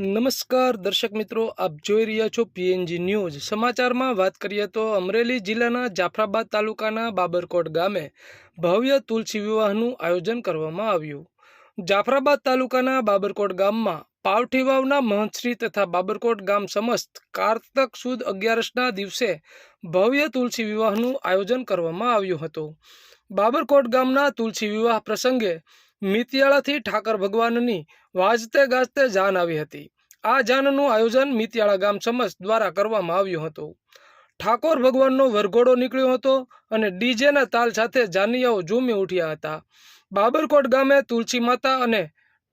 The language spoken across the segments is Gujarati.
નમસ્કાર દર્શક મિત્રો, આપ જોઈ રહ્યા છો પીએનજી ન્યૂઝ સમાચારમાં વાત કરીએ તો અમરેલી જિલ્લાના જાફરાબાદ તાલુકાના બાબરકોટ ગામે ભવ્ય તુલસી વિવાહનું આયોજન કરવામાં આવ્યું. જાફરાબાદ તાલુકાના બાબરકોટ ગામમાં પાવઠી વાવના મહંતશ્રી તથા બાબરકોટ ગામ સમસ્ત કારતક સુદ અગિયારસના દિવસે ભવ્ય તુલસી વિવાહનું આયોજન કરવામાં આવ્યું હતું. બાબરકોટ ગામના તુલસી વિવાહ પ્રસંગે મિતિયાળાથી ઠાકર ભગવાનની વાજતે ગાજતે જાન આવી હતી. આ જાનનું આયોજન મિતિયાળા ગામ સમજ દ્વારા કરવામાં આવ્યું હતું. ઠાકોર ભગવાનનો વરઘોડો નીકળ્યો હતો અને ડીજેના તાલ સાથે જાનિયાઓ ઝૂમી ઉઠ્યા હતા. બાબરકોટ ગામે તુલસી માતા અને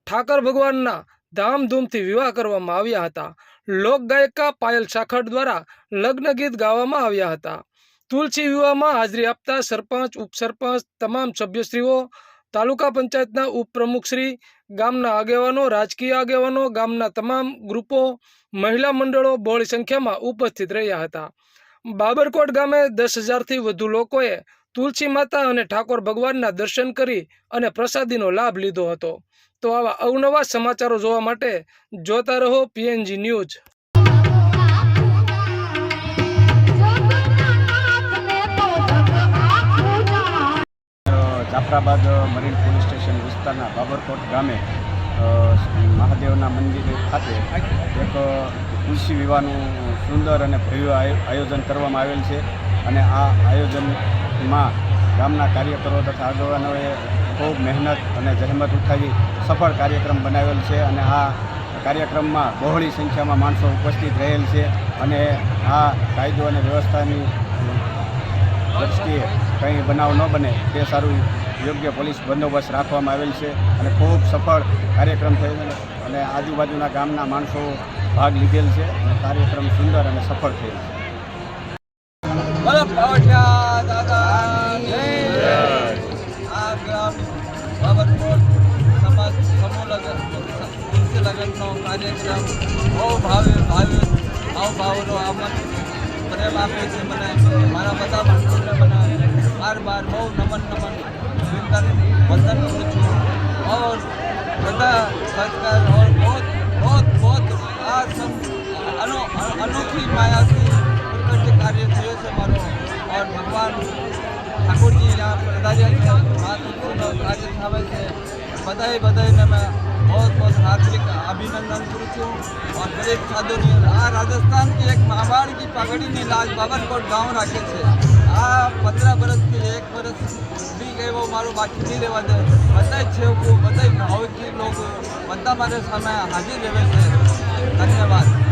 ઠાકર ભગવાનના ધામધૂમથી વિવાહ કરવામાં આવ્યા હતા. લોકગાયિકા પાયલ સાખડ દ્વારા લગ્ન ગીત ગાવામાં આવ્યા હતા. તુલસી વિવાહમાં હાજરી આપતા સરપંચ, ઉપસરપંચ, તમામ સભ્યશ્રીઓ તાલુકા પંચાયતના ઉપપ્રમુખશ્રી ગામના આગેવાનો, રાજકીય આગેવાનો, ગામના તમામ ગ્રુપો, મહિલા મંડળો બહોળી સંખ્યામાં ઉપસ્થિત રહ્યા હતા. બાબરકોટ ગામે દસ હજારથી વધુ લોકોએ તુલસી માતા અને ઠાકોર ભગવાનના દર્શન કરી અને પ્રસાદીનો લાભ લીધો હતો. તો આવા અવનવા સમાચારો જોવા માટે જોતા રહો PNG news Jafrabad marine police station વિસ્તારના બાબરકોટ ગામે મહાદેવના મંદિર ખાતે એક તુલસી વિવાહનું સુંદર અને ભવ્ય આયો- આયોજન કરવામાં આવેલ છે. અને આ આયોજનમાં ગામના કાર્યકરો તથા આગેવાનોએ ખૂબ મહેનત અને જહેમત ઉઠાવી સફળ કાર્યક્રમ બનાવેલ છે અને આ કાર્યક્રમમાં બહોળી સંખ્યામાં માણસો ઉપસ્થિત રહેલ છે. અને આ કાયદો અને વ્યવસ્થાની દ્રષ્ટિએ કંઈ બનાવ ન બને તે સારું યોગ્ય પોલીસ બંદોબસ્ત રાખવામાં આવેલ છે અને ખૂબ સફળ કાર્યક્રમ થયો અને આજુબાજુના ગામના માણસો ભાગ લીધેલ છે અને કાર્યક્રમ સુંદર અને સફળ થયેલ છે. લગ્નનો કાર્યક્રમ મને. મારા બધા મને બાર બાર બહુ નમન નમન વંદન વંદન કરું છું और બધા સંસ્કાર और बहुत बहुत बहुत આ સમ અનો અનોખી માયાથી પ્રકટ કાર્ય થયો છે મારો और ભગવાન ઠાકોરજી यहाँ પધાર્યા છે મા તુલસીનો કાર્ય થાવે છે બધાએ બધાને મેં બહુ બહુ હાર્દિક અભિનંદન કરું છું और દરેક સાધુની આ રાજસ્થાન की એક માવાડ की પગડીની લાજ બાબરકોટ ગાંવ રાખે છે આ પંદર વર્ષથી गए वो બી बाकी મારું બાકી નહીં बताए छे वो बताए भाव की લોકો બધા મારે સામે हाजिर रहे ધન્યવાદ.